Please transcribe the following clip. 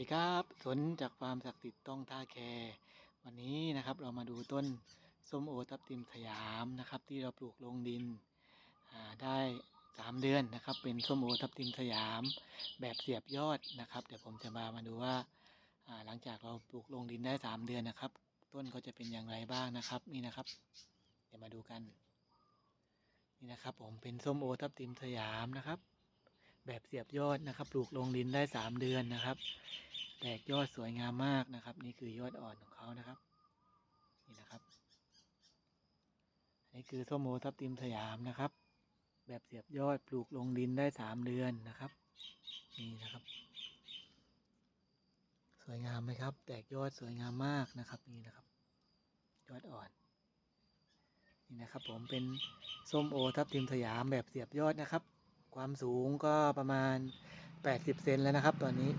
ดีครับสนจากฟามศักดิ์สิทธิ์ต้องท่าแควันนี้นะครับเรามาดูต้นส้มโอทับทิมสยามนะครับ ที่เราปลูกลงดินได้สามเดือนนะครับ เป็นส้มโอทับทิมสยามแบบเสียบยอดนะครับ เดี๋ยวผมจะมามาดูว่าหลังจากเราปลูกลงดินได้สามเดือนนะครับ ต้นเขาจะเป็นอย่างไรบ้างนะครับนี่นะครับ เดี๋ยวมาดูกันนี่นะครับ ผมเป็นส้มโอทับทิมสยามนะครับแบบเสียบยอดนะครับ ปลูกลงดินได้สามเดือนนะครับ แตกยอดสวยงามมากนะครับ นี่คือยอดอ่อนของเขานะครับ นี่นะครับนนี้คือส้มโอทับทิมสยามนะครับ แบบเสียบยอดปลูกลงดินได้สามเดือนนะครับ นี่นะครับ สวยงามไหมครับ แตกยอดสวยงามมากนะครับนี่นะครับ ยอดอ่อน นี่นะครับ ผมเป็นส้มโอทับทิมสยามแบบเสียบยอดนะครับ ความสูงก็ประมาณ 80 เซนแล้วนะครับ ตอนนี้